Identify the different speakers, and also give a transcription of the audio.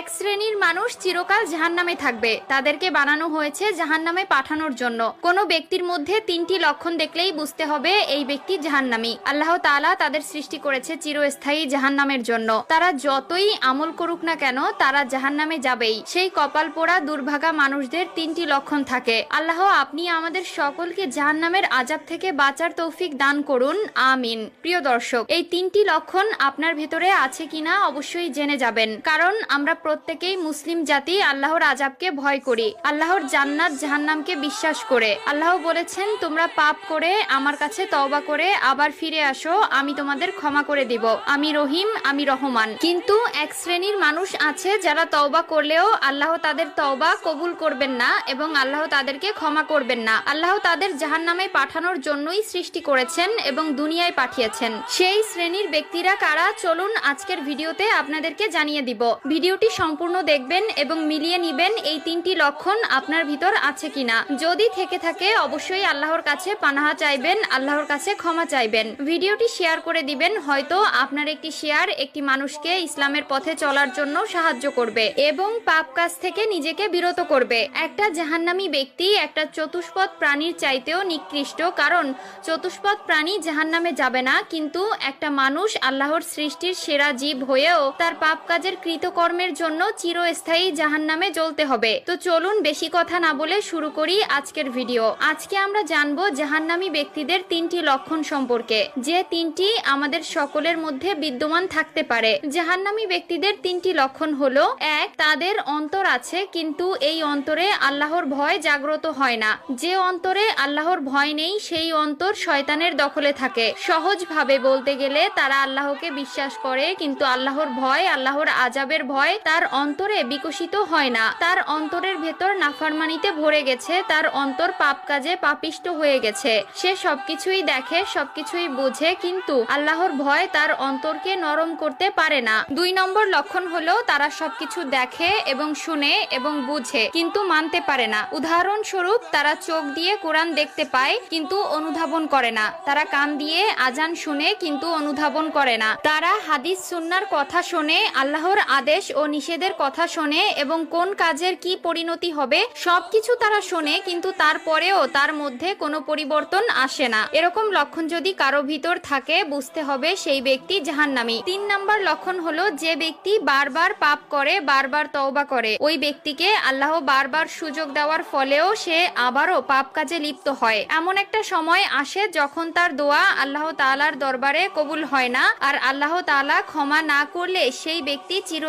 Speaker 1: এক শ্রেণির মানুষ চিরকাল জাহান্নামে থাকবে। তাদেরকে বানানো হয়েছে জাহান্নামে পাঠানোর জন্য। কোনো ব্যক্তির মধ্যে তিনটি লক্ষণ দেখলেই বুঝতে হবে এই ব্যক্তি জাহান্নামী। আল্লাহ তাআলা তাদের সৃষ্টি করেছে চিরস্থায়ী জাহান্নামের জন্য। তারা যতই আমল করুক না কেন, তারা জাহান্নামে যাবেই। সেই কপাল পোড়া দুর্ভাগা মানুষদের তিনটি লক্ষণ থাকে। আল্লাহ, আপনি আমাদের সকলকে জাহান্নামের আজাব থেকে বাঁচার তৌফিক দান করুন। আমিন। প্রিয় দর্শক, এই তিনটি লক্ষণ আপনার ভেতরে আছে কিনা অবশ্যই জেনে যাবেন। কারণ আমরা প্রত্যেকেই মুসলিম জাতি আল্লাহর আজাবকে ভয় করি। আল্লাহর জান্নাত জাহান্নামকে বিশ্বাস করে। আল্লাহ বলেছেন, তোমরা পাপ করে আমার কাছে তওবা করে আবার ফিরে আসো, আমি তোমাদের ক্ষমা করে দিব। আমি রহিম, আমি রহমান। কিন্তু এক শ্রেণির মানুষ আছে যারা তওবা করলেও আল্লাহ তাদের তওবা কবুল করবেন না এবং আল্লাহ তাদেরকে ক্ষমা করবেন না। আল্লাহ তাদের জাহান্নামে পাঠানোর জন্যই সৃষ্টি করেছেন এবং দুনিয়ায় পাঠিয়েছেন। সেই শ্রেণির ব্যক্তিরা কারা? চলুন আজকের ভিডিওতে আপনাদেরকে জানিয়ে দিব। ভিডিওটি সম্পূর্ণ দেখবেন এবং মিলিয়ে নিবেন এই তিনটি লক্ষণ আপনার ভিতর আছে কিনা। যদি থেকে থাকে, অবশ্যই আল্লাহর কাছে পানাহা চাইবেন, আল্লাহর কাছে ক্ষমা চাইবেন। ভিডিওটি শেয়ার করে দিবেন, হয়তো আপনার একটি শেয়ার একটি মানুষকে ইসলামের পথে চলার জন্য সাহায্য করবে এবং পাপ কাজ থেকে নিজেকে বিরত করবে। একটা জাহান্নামী ব্যক্তি একটা চতুষ্পদ প্রাণীর চাইতেও নিকৃষ্ট, কারণ চতুষ্পদ প্রাণী জাহান্নামে যাবে না, কিন্তু একটা মানুষ আল্লাহর সৃষ্টির সেরা জীব হয়েও তার পাপ কাজের কৃতকর্মের জন্য চিরস্থায়ী জাহান্নামে জ্বলতে হবে। তো চলুন বেশি কথা না বলে শুরু করি আজকের ভিডিও। আজকে আমরা জানব জাহান্নামী ব্যক্তিদের তিনটি লক্ষণ সম্পর্কে। যে তিনটি আমাদের সকলের মধ্যে বিদ্যমান থাকতে পারে। জাহান্নামী ব্যক্তিদের তিনটি লক্ষণ হলো, এক, তাদের অন্তর আছে কিন্তু এই অন্তরে আল্লাহর ভয় জাগ্রত হয় না। যে অন্তরে আল্লাহর ভয় নেই, সেই অন্তর শয়তানের দখলে থাকে। সহজভাবে বলতে গেলে তারা আল্লাহকে বিশ্বাস করে কিন্তু আল্লাহর ভয়, আল্লাহর আজাবের ভয় অন্তরে বিকশিত হয় না। তার অন্তরের ভেতর নাফরমানিতে ভরে গেছে, তার অন্তর পাপ কাজে পাপিষ্ট হয়ে গেছে। সে সবকিছুই দেখে, সবকিছুই বোঝে, কিন্তু আল্লাহর ভয় তার অন্তরকে নরম করতে পারে না। দুই নম্বর লক্ষণ হলো, তারা সবকিছু দেখে এবং শুনে এবং বুঝে, কিন্তু মানতে পারে না। উদাহরণস্বরূপ, তারা চোখ দিয়ে কোরআন দেখতে পায়, কিন্তু অনুধাবন করে না। তারা কান দিয়ে আজান শুনে, কিন্তু অনুধাবন করে না। তারা হাদিস সুন্নার কথা শুনে, আল্লাহর আদেশ ও নিষেধের কথা শোনে এবং কোন কাজের কি পরিণতি হবে, সবকিছু তারা শোনে, কিন্তু তারপরেও তার মধ্যে কোনো পরিবর্তন আসে না। এরকম লক্ষণ যদি কারও ভিতর থাকে, বুঝতে হবে সেই ব্যক্তি জাহান্নামী। তিন নাম্বার লক্ষণ হলো যে ব্যক্তি বারবার পাপ করে, বারবার তওবা করে। ওই ব্যক্তিকে আল্লাহ বারবার সুযোগ দেওয়ার ফলেও সে আবারও পাপ কাজে লিপ্ত হয়। এমন একটা সময় আসে যখন তার দোয়া আল্লাহ তাআলার দরবারে কবুল হয় না, আর আল্লাহ তাআলা ক্ষমা না করলে সেই ব্যক্তি চির